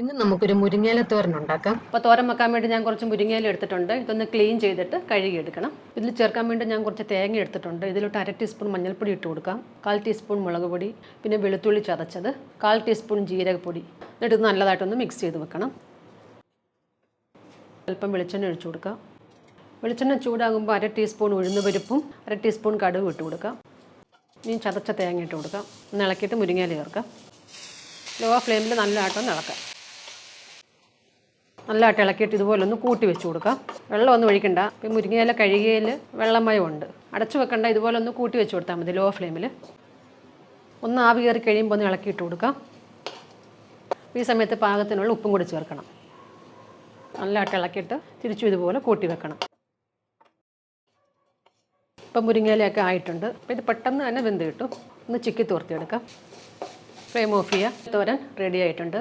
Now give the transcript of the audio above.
ഇന്ന് നമുക്കൊരു മുരിങ്ങയില തോരൻ ഉണ്ടാക്കാം. അപ്പോൾ തോരൻ വെക്കാൻ വേണ്ടി ഞാൻ കുറച്ച് മുരിങ്ങയില എടുത്തിട്ടുണ്ട്. ഇതൊന്ന് ക്ലീൻ ചെയ്തിട്ട് കഴുകി എടുക്കണം. ഇതിൽ ചേർക്കാൻ വേണ്ടി ഞാൻ കുറച്ച് തേങ്ങ എടുത്തിട്ടുണ്ട്. ഇതിലോട്ട് അര ടീസ്പൂൺ മഞ്ഞൾപ്പൊടി ഇട്ട് കൊടുക്കാം. കാൽ ടീസ്പൂൺ മുളക് പൊടി പിന്നെ വെളുത്തുള്ളി ചതച്ചത് കാൽ ടീസ്പൂൺ ജീരകപ്പൊടി. എന്നിട്ട് ഇത് നല്ലതായിട്ടൊന്ന് മിക്സ് ചെയ്ത് വെക്കണം. അല്പം വെളിച്ചെണ്ണ ഒഴിച്ചു കൊടുക്കാം. വെളിച്ചെണ്ണ ചൂടാകുമ്പോൾ അര ടീസ്പൂൺ ഉഴുന്നുപരിപ്പും അര ടീസ്പൂൺ കടുക് ഇട്ട് കൊടുക്കാം. ഇനി ചതച്ച തേങ്ങ ഇട്ട് കൊടുക്കാം. ഒന്ന് ഇളക്കിയിട്ട് മുരിങ്ങയില ചേർക്കാം. ലോ ഫ്ലെയിമിൽ നല്ലതായിട്ടൊന്ന് ഇളക്കാം. നല്ലതായിട്ട് ഇളക്കിയിട്ട് ഇതുപോലെ ഒന്ന് കൂട്ടി വെച്ച് കൊടുക്കാം. വെള്ളം ഒന്നും ഒഴിക്കണ്ട. ഇപ്പം മുരിങ്ങയില കഴുകിയതിൽ വെള്ളമയമുണ്ട്. അടച്ചു വെക്കണ്ട ഇതുപോലെ ഒന്ന് കൂട്ടി വെച്ച് കൊടുത്താൽ മതി ലോ. ഫ്ലെയിമിൽ ഒന്ന് ആവി കയറി കഴിയുമ്പോൾ ഒന്ന് ഇളക്കിയിട്ട് കൊടുക്കാം. ഈ സമയത്ത് പാകത്തിനുള്ള ഉപ്പും കൂടി ചേർക്കണം. നല്ലതായിട്ട് ഇളക്കിയിട്ട് തിരിച്ചു ഇതുപോലെ കൂട്ടി വെക്കണം. ഇപ്പം മുരിങ്ങയിലയൊക്കെ ആയിട്ടുണ്ട്. അപ്പോൾ ഇത് പെട്ടെന്ന് തന്നെ വെന്ത് കിട്ടും. ഒന്ന് ചിക്കി തോർത്തിയെടുക്കാം. ഫ്ലെയിം ഓഫ് ചെയ്യുക തോരൻ റെഡി ആയിട്ടുണ്ട്.